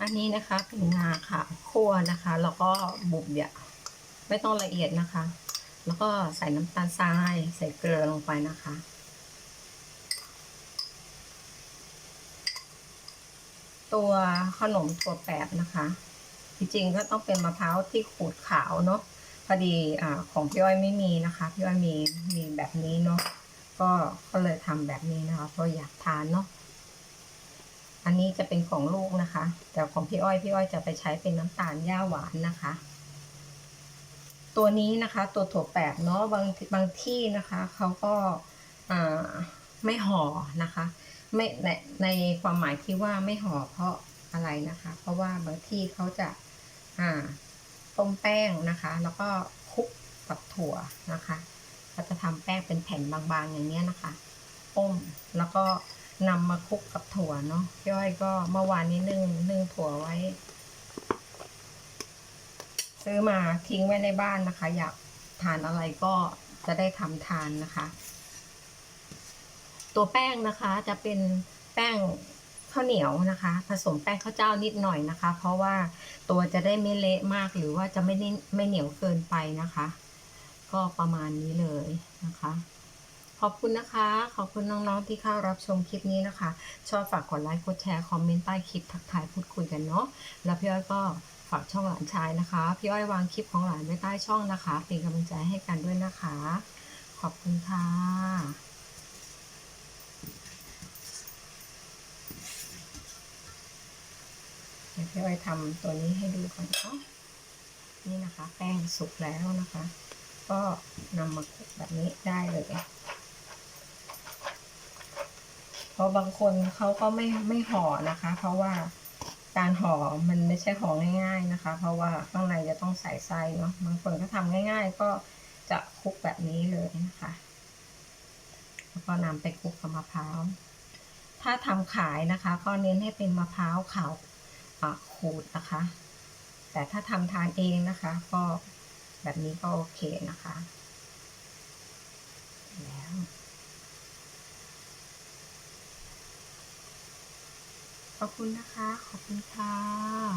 อันนี้นะคะเป็นงาค่ะคั่วนะคะแล้วก็บุบเนี่ยไม่ต้องละเอียดนะคะ แล้วก็ใส่น้ำตาลทราย ใส่เกลือลงไปนะคะตัวขนมถั่วแปบนะคะ จริงๆก็ต้องเป็นมะพร้าวที่ขูดขาวเนาะพอดีอของพี่อ้อยไม่มีนะคะพี่อ้อยมีมีแบบนี้เนาะก็ก็เลยทำแบบนี้นะคะเพราะอยากทานเนาะ อันนี้จะเป็นของลูกนะคะ แต่ของพี่อ้อยพี่อ้อยจะไปใช้เป็นน้ำตาลหญ้าหวานนะคะ ตัวนี้นะคะ ตัวถั่วแปบเนาะบางบางที่นะคะเขาก็ไม่ห่อนะคะ ไม่ในในความหมายที่ว่าไม่ห่อเพราะอะไรนะคะ เพราะว่าบางที่เขาจะอ่าต้มแป้งนะคะ แล้วก็คลุกกับถั่วนะคะเขาจะทำแป้งเป็นแผ่นบางๆอย่างเนี้ยนะคะต้มแล้วก็ นำมาคลุกกับถั่วเนาะพี่อ้อยก็เมื่อวานนี้นึ่งนึ่งถั่วไว้ ซื้อมาทิ้งไว้ในบ้านนะคะ อยากทานอะไรก็จะได้ทำทานนะคะ ตัวแป้งนะคะจะเป็นแป้งข้าวเหนียวนะคะ ผสมแป้งข้าวเจ้านิดหน่อยนะคะ เพราะว่าตัวจะได้ไม่เละมากหรือว่าจะไม่ได้ไม่เหนียวเกินไปนะคะ ก็ประมาณนี้เลยนะคะ ขอบคุณนะคะ ขอบคุณน้องๆที่เข้ารับชมคลิปนี้นะคะ ชอบฝากกดไลค์กดแชร์คอมเมนต์ใต้คลิปทักทายพูดคุยกันเนาะแล้วพี่อ้อยก็ฝากช่องหลานชายนะคะ พี่อ้อยวางคลิปของหลานไว้ใต้ช่องนะคะ เป็นกำลังใจให้กันด้วยนะคะ ขอบคุณค่ะเดี๋ยวพี่อ้อยทำตัวนี้ให้ดูก่อนเนาะนี่นะคะ แป้งสุกแล้วนะคะ ก็นำมาคลุกแบบนี้ได้เลย เพราะบางคนเขาก็ไม่ไม่ห่อนะคะ เพราะว่าการห่อมันไม่ใช่ห่อง่าย ๆนะคะ เพราะว่าข้างในจะต้องใส่ไส้เนาะบางคนก็ทำง่าย ๆ ก็จะคลุกแบบนี้เลยนะคะ แล้วก็นำไปคลุกกับมะพร้าว ถ้าทำขายนะคะ ก็เน้นให้เป็นมะพร้าวขาวขูดนะคะ แต่ถ้าทำทานเองนะคะ ก็แบบนี้ก็โอเคนะคะ แล้ว ขอบคุณนะคะ ขอบคุณค่ะ